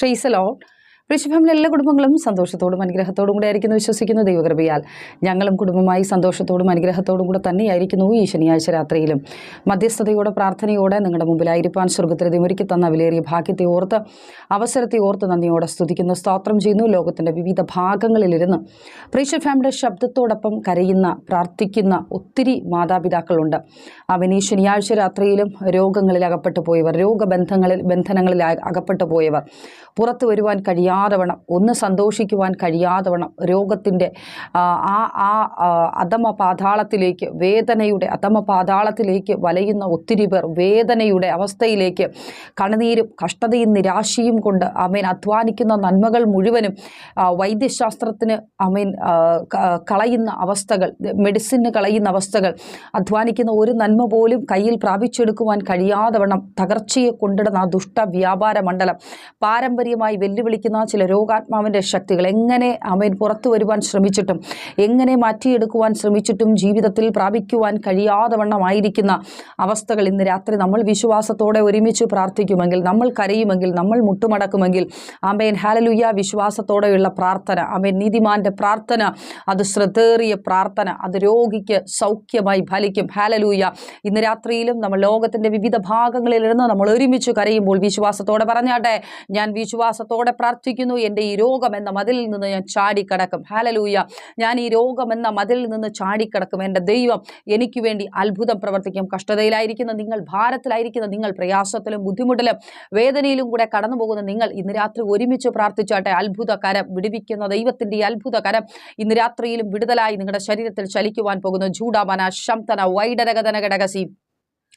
ഫ്രീസലോ ഋഷിഭമിലെ എല്ലാ കുടുംബങ്ങളും സന്തോഷത്തോടും അനുഗ്രഹത്തോടും കൂടെ ആയിരിക്കുന്നു വിശ്വസിക്കുന്നു ദൈവകൃപയാൽ. ഞങ്ങളും കുടുംബമായി സന്തോഷത്തോടും അനുഗ്രഹത്തോടും കൂടെ തന്നെയായിരിക്കുന്നു ഈ ശനിയാഴ്ച രാത്രിയിലും. മധ്യസ്ഥതയോടെ പ്രാർത്ഥനയോടെ നിങ്ങളുടെ മുമ്പിലായിരിക്കാൻ സ്വർഗത്തിൽ ദിമുരുക്കി തന്ന വിലയേറിയ ഭാഗ്യത്തെ ഓർത്ത് അവസരത്തെ ഓർത്ത് നന്ദിയോടെ സ്തുതിക്കുന്നു സ്തോത്രം ചെയ്യുന്നു ലോകത്തിന്റെ വിവിധ ഭാഗങ്ങളിലിരുന്ന്. പ്രീഷ ഫാമിലിയുടെ ശബ്ദത്തോടൊപ്പം കരയുന്ന പ്രാർത്ഥിക്കുന്ന ഒത്തിരി മാതാപിതാക്കളുണ്ട്. അവൻ ഈ ശനിയാഴ്ച രാത്രിയിലും രോഗങ്ങളിൽ അകപ്പെട്ടു പോയവർ രോഗബന്ധങ്ങളിൽ ബന്ധനങ്ങളിൽ അക- അകപ്പെട്ടു പോയവർ പുറത്തു വരുവാൻ കഴിയാതവണ്ണം ഒന്ന് സന്തോഷിക്കുവാൻ കഴിയാതവണം രോഗത്തിന്റെ ആ ആ അധമ പാതാളത്തിലേക്ക് വേദനയുടെ അധമ പാതാളത്തിലേക്ക് വലയുന്ന ഒത്തിരി പേർ വേദനയുടെ അവസ്ഥയിലേക്ക് കണ്ണുനീരും കഷ്ടതയും നിരാശയും കൊണ്ട് അമേൻ അധ്വാനിക്കുന്ന നന്മകൾ മുഴുവനും വൈദ്യശാസ്ത്രത്തിന് അമേൻ കളയുന്ന അവസ്ഥകൾ മെഡിസിന് കളയുന്ന അവസ്ഥകൾ അധ്വാനിക്കുന്ന ഒരു നന്മ പോലും കയ്യിൽ പ്രാപിച്ചെടുക്കുവാൻ കഴിയാതവണ്ണം തകർച്ചയെ കൊണ്ടിടുന്ന ആ ദുഷ്ട വ്യാപാര മണ്ഡലം പാരമ്പര്യമായി വെല്ലുവിളിക്കുന്ന ചില രോഗാത്മാവിന്റെ ശക്തികൾ എങ്ങനെ അവൻ പുറത്തു വരുവാൻ ശ്രമിച്ചിട്ടും എങ്ങനെ മാറ്റിയെടുക്കുവാൻ ശ്രമിച്ചിട്ടും ജീവിതത്തിൽ പ്രാപിക്കുവാൻ കഴിയാതവണ്ണമായിരിക്കുന്ന അവസ്ഥകൾ ഇന്ന് രാത്രി നമ്മൾ വിശ്വാസത്തോടെ ഒരുമിച്ച് പ്രാർത്ഥിക്കുമെങ്കിൽ നമ്മൾ കരയുമെങ്കിൽ നമ്മൾ മുട്ടുമടക്കുമെങ്കിൽ അമേൻ ഹാലലുയ്യ വിശ്വാസത്തോടെയുള്ള പ്രാർത്ഥന അമേൻ നീതിമാന്റെ പ്രാർത്ഥന അത് ശ്രദ്ധേറിയ പ്രാർത്ഥന അത് രോഗിക്ക് സൗഖ്യമായി ഫലിക്കും ഹാലലൂയ ഇന്ന് രാത്രിയിലും നമ്മൾ ലോകത്തിന്റെ വിവിധ ഭാഗങ്ങളിൽ നിന്ന് നമ്മൾ ഒരുമിച്ച് കരയുമ്പോൾ വിശ്വാസത്തോടെ പറഞ്ഞാട്ടെ ഞാൻ വിശ്വാസത്തോടെ പ്രാർത്ഥിക്കുന്നു എന്റെ ഈ രോഗം എന്ന മതിലിൽ നിന്ന് ഞാൻ ചാടിക്കടക്കും. ഹാലലൂയ ഞാൻ ഈ രോഗം എന്ന മതിലിൽ നിന്ന് ചാടിക്കടക്കും. എന്റെ ദൈവം എനിക്ക് വേണ്ടി അത്ഭുതം പ്രവർത്തിക്കും. കഷ്ടതയിലായിരിക്കുന്ന നിങ്ങൾ ഭാരത്തിലായിരിക്കുന്ന നിങ്ങൾ പ്രയാസത്തിലും ബുദ്ധിമുട്ടിലും വേദനയിലും കൂടെ കടന്നു പോകുന്ന നിങ്ങൾ ഇന്ന് രാത്രി ഒരുമിച്ച് പ്രാർത്ഥിച്ചാട്ടെ. അത്ഭുതകരം വിടുവിക്കുന്ന ദൈവത്തിന്റെ അത്ഭുതകരം ഇന്ന് രാത്രിയിലും വിടുതലായി നിങ്ങളുടെ ശരീരത്തിൽ ചലിക്കുവാൻ പോകുന്ന ജൂഡാമന ശംതന വൈഡരകതന ഘടകസി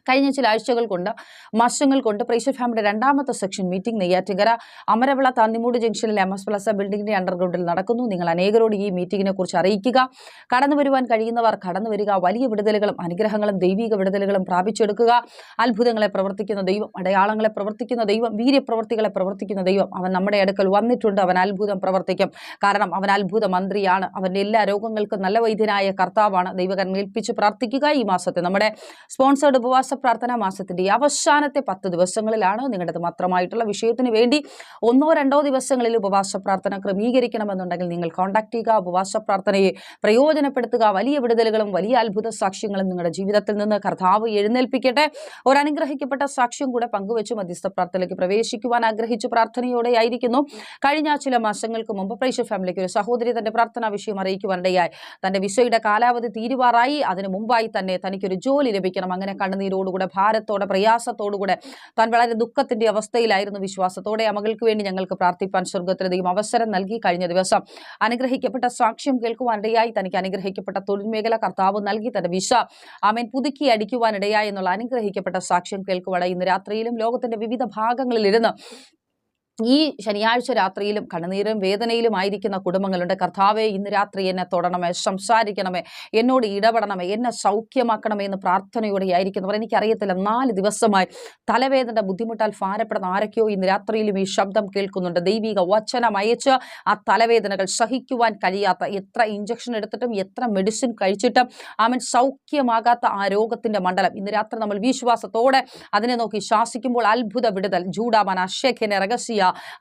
കഴിഞ്ഞ ചില ആഴ്ചകൾ കൊണ്ട് മാസങ്ങൾ കൊണ്ട് പ്രേഷർ ഫാമിലിയുടെ രണ്ടാമത്തെ സെക്ഷൻ മീറ്റിംഗ് നെയ്യാറ്റിങ്കര അമരവിള താന്നിമൂട് ജംഗ്ഷനിലെ എം എസ് പ്ലസ ബിൽഡിംഗിന്റെ അണ്ടർഗ്രൗണ്ടിൽ നടക്കുന്നു. നിങ്ങൾ അനേകരോട് ഈ മീറ്റിങ്ങിനെ കുറിച്ച് അറിയിക്കുക. കടന്നു വരുവാൻ കഴിയുന്നവർ കടന്നു വരിക. വലിയ വിടുതലുകളും അനുഗ്രഹങ്ങളും ദൈവിക വിടുതലുകളും പ്രാപിച്ചെടുക്കുക. അത്ഭുതങ്ങളെ പ്രവർത്തിക്കുന്ന ദൈവം അടയാളങ്ങളെ പ്രവർത്തിക്കുന്ന ദൈവം വീര്യപ്രവർത്തികളെ പ്രവർത്തിക്കുന്ന ദൈവം. അവൻ നമ്മുടെ അടുക്കൽ വന്നിട്ടുണ്ട്. അവൻ അത്ഭുതം പ്രവർത്തിക്കും. കാരണം അവൻ അത്ഭുത മന്ത്രിയാണ്. അവന്റെ എല്ലാ രോഗങ്ങൾക്കും നല്ല വൈദ്യനായ കർത്താവാണ് ദൈവകരൻ ഏൽപ്പിച്ച് പ്രാർത്ഥിക്കുക ഈ മാസത്തെ. നമ്മുടെ സ്പോൺസേർഡ് ഉപവാസ പ്രാർത്ഥനാ മാസത്തിന്റെ അവസാനത്തെ പത്ത് ദിവസങ്ങളിലാണ് നിങ്ങളുടെ മാത്രമായിട്ടുള്ള വിഷയത്തിന് വേണ്ടി ഒന്നോ രണ്ടോ ദിവസങ്ങളിൽ ഉപവാസ പ്രാർത്ഥന ക്രമീകരിക്കണമെന്നുണ്ടെങ്കിൽ നിങ്ങൾ കോൺടാക്ട് ചെയ്യുക. ഉപവാസ പ്രാർത്ഥനയെ പ്രയോജനപ്പെടുത്തുക. വലിയ വിടുതലുകളും വലിയ അത്ഭുത സാക്ഷ്യങ്ങളും നിങ്ങളുടെ ജീവിതത്തിൽ നിന്ന് കർത്താവ് എഴുന്നേൽപ്പിക്കട്ടെ. ഒരു അനുഗ്രഹിക്കപ്പെട്ട സാക്ഷ്യം കൂടെ പങ്കുവെച്ച് മധ്യസ്ഥ പ്രാർത്ഥനയിലേക്ക് പ്രവേശിക്കുവാൻ ആഗ്രഹിച്ച് പ്രാർത്ഥനയോടെ ആയിരിക്കുന്നു. കഴിഞ്ഞ ചില മാസങ്ങൾക്ക് മുമ്പ് പ്രേക്ഷ ഫാമിലിക്ക് ഒരു സഹോദരി തന്റെ പ്രാർത്ഥനാ വിഷയം അറിയിക്കുവാനിടയായി. തന്റെ വിസയുടെ കാലാവധി തീരുവാറായി. അതിനു മുമ്പായി തന്നെ തനിക്കൊരു ജോലി ലഭിക്കണം. അങ്ങനെ കണ്ണുനീരോടുകൂടെ ഭാരത്തോടെ പ്രയാസത്തോടുകൂടെ താൻ വളരെ ദുഃഖത്തിന്റെ അവസ്ഥയിലായിരുന്നു വിശ്വാസത്തോടെ ആ മകൾക്ക് വേണ്ടി ഞങ്ങൾക്ക് പ്രാർത്ഥിപ്പാൻ സ്വർഗത്തിലധികം അവസരം നൽകി കഴിഞ്ഞ ദിവസം. അനുഗ്രഹിക്കപ്പെട്ട സാക്ഷ്യം കേൾക്കുവാനിടയായി തനിക്ക് അനുഗ്രഹിക്കപ്പെട്ട തൊഴിൽ മേഖല കർത്താവ് നൽകി തന്റെ വിസ ആമേൻ. പുതുക്കി അടിക്കുവാനിടയായി എന്നുള്ള അനുഗ്രഹിക്കപ്പെട്ട സാക്ഷ്യം കേൾക്കുവാൻ ഇന്ന് രാത്രിയിലും ലോകത്തിന്റെ വിവിധ ഭാഗങ്ങളിലിരുന്ന് ഈ ശനിയാഴ്ച രാത്രിയിലും കണ്ണുനീരും വേദനയിലും ആയിരിക്കുന്ന കുടുംബങ്ങളുണ്ട്. കർത്താവെ ഇന്ന് രാത്രി എന്നെ തൊടണമേ സംസാരിക്കണമേ എന്നോട് ഇടപെടണമേ എന്നെ സൗഖ്യമാക്കണമേ എന്ന് പ്രാർത്ഥനയോടെ ആയിരിക്കുന്നവർ എനിക്കറിയത്തില്ല നാല് ദിവസമായി തലവേദന ബുദ്ധിമുട്ടാൽ ഭാരപ്പെടുന്ന ആരൊക്കെയോ ഇന്ന് രാത്രിയിലും ഈ ശബ്ദം കേൾക്കുന്നുണ്ട്. ദൈവിക വചനം അയച്ച് ആ തലവേദനകൾ സഹിക്കുവാൻ കഴിയാത്ത എത്ര ഇഞ്ചക്ഷൻ എടുത്തിട്ടും എത്ര മെഡിസിൻ കഴിച്ചിട്ടും അവൻ സൗഖ്യമാകാത്ത ആ രോഗത്തിന്റെ മണ്ഡലം. ഇന്ന് രാത്രി നമ്മൾ വിശ്വാസത്തോടെ അതിനെ നോക്കി ശാസിക്കുമ്പോൾ അത്ഭുത വിടുതൽ ജൂഡാമന അശേഖനെ രഹസ്യ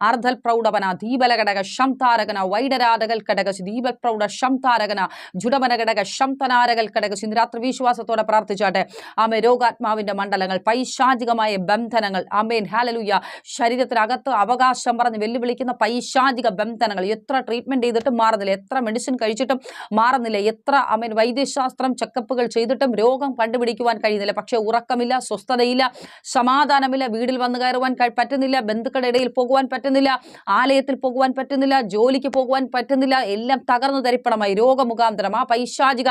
അർദ്ധൽ പ്രൗഢവന ദീപല ഘടക ശംതാരകന വൈഡരാടകൽ കടക ദീപൽ പ്രൗഢ ശംതാരകന ജുഡമന ഘടക ശംതനാരകൽ കടക രാത്രി വിശ്വാസത്തോടെ പ്രാർത്ഥിച്ചാട്ടെ. ആമേ രോഗാത്മാവിന്റെ മണ്ഡലങ്ങൾ പൈശാചികമായ ബന്ധനങ്ങൾ ആമേൻ ഹാലലുയ്യ ശരീരത്തിനകത്ത് അവകാശം പറഞ്ഞ് വെല്ലുവിളിക്കുന്ന പൈശാചിക ബന്ധനങ്ങൾ എത്ര ട്രീറ്റ്മെന്റ് ചെയ്തിട്ടും മാറുന്നില്ല എത്ര മെഡിസിൻ കഴിച്ചിട്ടും മാറുന്നില്ല എത്ര ആമേൻ വൈദ്യശാസ്ത്രം ചെക്കപ്പുകൾ ചെയ്തിട്ടും രോഗം കണ്ടുപിടിക്കുവാൻ കഴിയുന്നില്ല. പക്ഷേ ഉറക്കമില്ല സ്വസ്ഥതയില്ല സമാധാനമില്ല വീട്ടിൽ വന്നു കയറുവാൻ പറ്റുന്നില്ല ബന്ധുക്കളുടെ ഇടയിൽ പോകുവാൻ പറ്റുന്നില്ല ആലയത്തിൽ പോകുവാൻ പറ്റുന്നില്ല ജോലിക്ക് പോകുവാൻ പറ്റുന്നില്ല എല്ലാം തകർന്നു തരിപ്പണമായി രോഗമുഖാന്തരം. ആ പൈശാചിക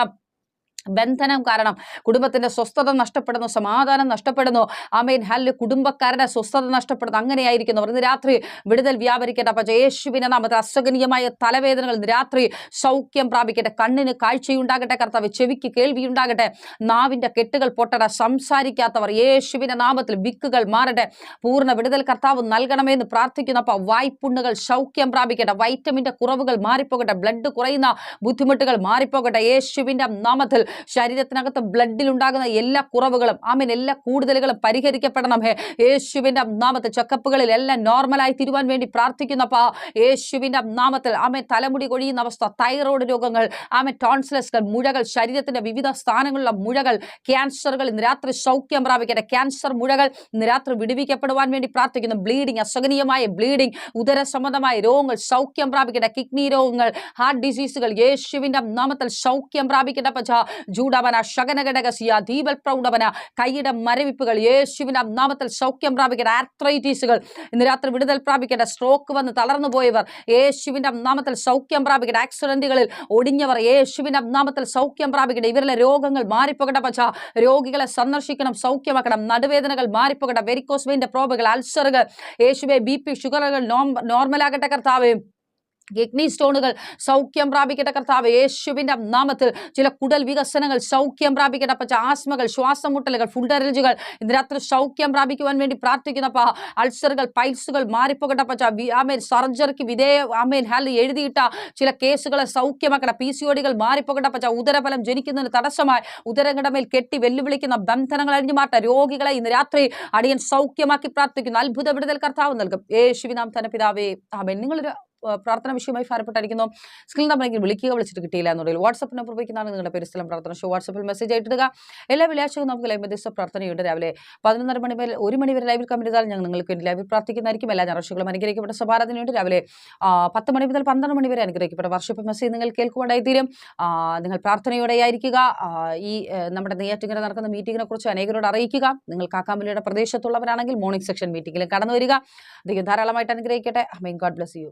ബന്ധനം കാരണം കുടുംബത്തിന്റെ സ്വസ്ഥത നഷ്ടപ്പെടുന്നു സമാധാനം നഷ്ടപ്പെടുന്നു. ആമേൻ. ഹല്ല് കുടുംബക്കാരുടെ സ്വസ്ഥത നഷ്ടപ്പെടുന്നു. അങ്ങനെയായിരിക്കുന്നു. ഇന്ന് രാത്രി വിടുതൽ വ്യാപരിക്കട്ടെ. അപ്പൊ യേശുവിനെ നാമത്തെ അസഹനീയമായ തലവേദനകൾ രാത്രി സൗഖ്യം പ്രാപിക്കട്ടെ. കണ്ണിന് കാഴ്ചയുണ്ടാകട്ടെ. കർത്താവ് ചെവിക്ക് കേൾവിയുണ്ടാകട്ടെ. നാവിന്റെ കെട്ടുകൾ പൊട്ടട. സംസാരിക്കാത്തവർ യേശുവിന്റെ നാമത്തിൽ വിക്കുകൾ മാറട്ടെ. പൂർണ വിടുതൽ കർത്താവ് നൽകണമെന്ന് പ്രാർത്ഥിക്കുന്നു. അപ്പൊ വായ്പുണ്ണുകൾ സൗഖ്യം പ്രാപിക്കട്ടെ. വൈറ്റമിന്റെ കുറവുകൾ മാറിപ്പോകട്ടെ. ബ്ലഡ് കുറയുന്ന ബുദ്ധിമുട്ടുകൾ മാറിപ്പോകട്ടെ. യേശുവിന്റെ നാമത്തിൽ ശരീരത്തിനകത്ത് ബ്ലഡിൽ ഉണ്ടാകുന്ന എല്ലാ കുറവുകളും ആമേൻ എല്ലാ കൂടുതലുകളും പരിഹരിക്കപ്പെടണം. ഹേ യേശുവിന്റെ നാമത്തിൽ ചെക്കപ്പുകളിൽ എല്ലാം നോർമലായി തീരുവാൻ വേണ്ടി പ്രാർത്ഥിക്കുന്നപ്പാ യേശുവിന്റെ നാമത്തിൽ ആമേ തലമുടി കൊഴിയുന്ന അവസ്ഥ തൈറോയ്ഡ് രോഗങ്ങൾ ആമേ ടോൺസിലസുകൾ മുഴകൾ ശരീരത്തിന്റെ വിവിധ സ്ഥാനങ്ങളിലുള്ള മുഴകൾ ക്യാൻസറുകൾ ഇന്ന് രാത്രി സൗഖ്യം പ്രാപിക്കട്ടെ. ക്യാൻസർ മുഴകൾ ഇന്ന് രാത്രി വിടുവിക്കപ്പെടുവാൻ വേണ്ടി പ്രാർത്ഥിക്കുന്നു. ബ്ലീഡിംഗ് അസഹനീയമായ ബ്ലീഡിംഗ് ഉദര സംബന്ധമായ രോഗങ്ങൾ സൗഖ്യം പ്രാപിക്കട്ടെ. കിഡ്നി രോഗങ്ങൾ ഹാർട്ട് ഡിസീസുകൾ യേശുവിന്റെ നാമത്തിൽ സൗഖ്യം പ്രാപിക്കട്ടെ പച്ച ജൂഡവന ശകനഘടകസിയ ദീപൽ പ്രൗഢവന കൈയുടെ മരവിപ്പുകൾ യേശുവിന്റെ നാമത്തിൽ സൗഖ്യം പ്രാപിക്കേണ്ട ആർത്രൈറ്റീസുകൾ ഇന്ന് രാത്രി വിടുതൽ പ്രാപിക്കേണ്ട സ്ട്രോക്ക് വന്ന് തളർന്നു പോയവർ യേശുവിന്റെ നാമത്തിൽ സൗഖ്യം പ്രാപിക്കേണ്ട ആക്സിഡന്റുകളിൽ ഒടിഞ്ഞവർ യേശുവിന്റെ നാമത്തിൽ സൗഖ്യം പ്രാപിക്കേണ്ട ഇവരിലെ രോഗങ്ങൾ മാറിപ്പോകട്ടെ പച്ച രോഗികളെ സന്ദർശിക്കണം സൗഖ്യമാക്കണം നടുവേദനകൾ മാറിപ്പോകട്ടെ വെരിക്കോസ് വെയിന്റെ പ്രോബുകൾ അൾസറുകൾ യേശുവെ ബി പി ഷുഗറുകൾ നോർമലാകട്ടെ കർത്താവേ. കിഡ്നി സ്റ്റോണുകൾ സൗഖ്യം പ്രാപിക്കട്ടെ കർത്താവ്. യേശുവിന്റെ നാമത്തിൽ ചില കുടൽ വികസനങ്ങൾ സൗഖ്യം പ്രാപിക്കട്ടെ പച്ച ആസ്മകൾ ശ്വാസം മുട്ടലുകൾ ഇന്ന് രാത്രി സൗഖ്യം പ്രാപിക്കുവാൻ വേണ്ടി പ്രാർത്ഥിക്കുന്നപ്പ. അൾസറുകൾ പൈൽസുകൾ മാറിപ്പോകട്ടെ പച്ച ആമേൻ. സർജറിക്ക് വിധേയ ആമേൻ. ഹാൽ എഴുതിയിട്ട ചില കേസുകളെ സൗഖ്യമാക്കട്ടെ. പി സി ഒടികൾ മാറിപ്പോകട്ടെ പച്ച ഉദരഫലം ജനിക്കുന്നതിന് തടസ്സമായി. ഉദരങ്ങളുടെ മേൽ കെട്ടി വെല്ലുവിളിക്കുന്ന ബന്ധനങ്ങൾ അഴിഞ്ഞു മാറ്റ. രോഗികളെ ഇന്ന് രാത്രി അടിയൻ സൗഖ്യമാക്കി പ്രാർത്ഥിക്കുന്നു. അത്ഭുത വിടുതൽ കർത്താവ് നൽകും. യേശുവിനാം തന്നെ പിതാവേ. ആമേൻ. നിങ്ങളൊരു പ്രാർത്ഥന വിഷയമായി ഭാരപ്പെട്ടായിരിക്കുന്നു. സ്ക്രീൻ നമ്പറെങ്കിൽ വിളിക്കുക വിളിച്ചിട്ട് കിട്ടിയില്ല എന്നുണ്ടെങ്കിൽ വാട്സപ്പ് നമ്പർ ഉപയോഗിക്കുന്നതാണ് നിങ്ങളുടെ പേര് സ്ഥലം പ്രാർത്ഥന ഷോ വാട്സപ്പിൽ മെസ്സേജ് ആയിട്ടിടുക എല്ലാ വെള്ളിയാഴ്ചയും നമുക്ക് ലൈവ് ദിവസം പ്രാർത്ഥനയുണ്ട്. രാവിലെ പതിനൊന്നര മണി വരെ ഒരു മണി വരെ ലൈവിൽ കമന്റ് ചെയ്താൽ ഞങ്ങൾ നിങ്ങൾക്ക് വേണ്ടി ലൈവിൽ പ്രാർത്ഥിക്കുന്നതായിരിക്കും. എല്ലാ ഞായറാഴ്ചകളും അനുഗ്രഹിക്കപ്പെട്ട സഭാരാധനയുണ്ട് രാവിലെ പത്ത് മണി മുതൽ പന്ത്രണ്ട് മണി വരെ അനുഗ്രഹിക്കപ്പെട്ട വർഷപ്പ് മെസ്സേജ് നിങ്ങൾ കേൾക്കുവാനായി തീരും നിങ്ങൾ പ്രാർത്ഥനയോടെ ആയിരിക്കുക ഈ നമ്മുടെ നെയ്യാറ്റിങ്ങനെ നടക്കുന്ന മീറ്റിങ്ങിനെ കുറിച്ച് അനേകരോട് അറിയിക്കുക. നിങ്ങൾ കാക്കാമ്പലിയുടെ പ്രദേശത്തുള്ളവരാണെങ്കിൽ മോർണിംഗ് സെക്ഷൻ മീറ്റിംഗിൽ കടന്നു വരിക. അധികം ധാരാളമായിട്ട് അനുഗ്രഹിക്കട്ടെ. Amen God bless you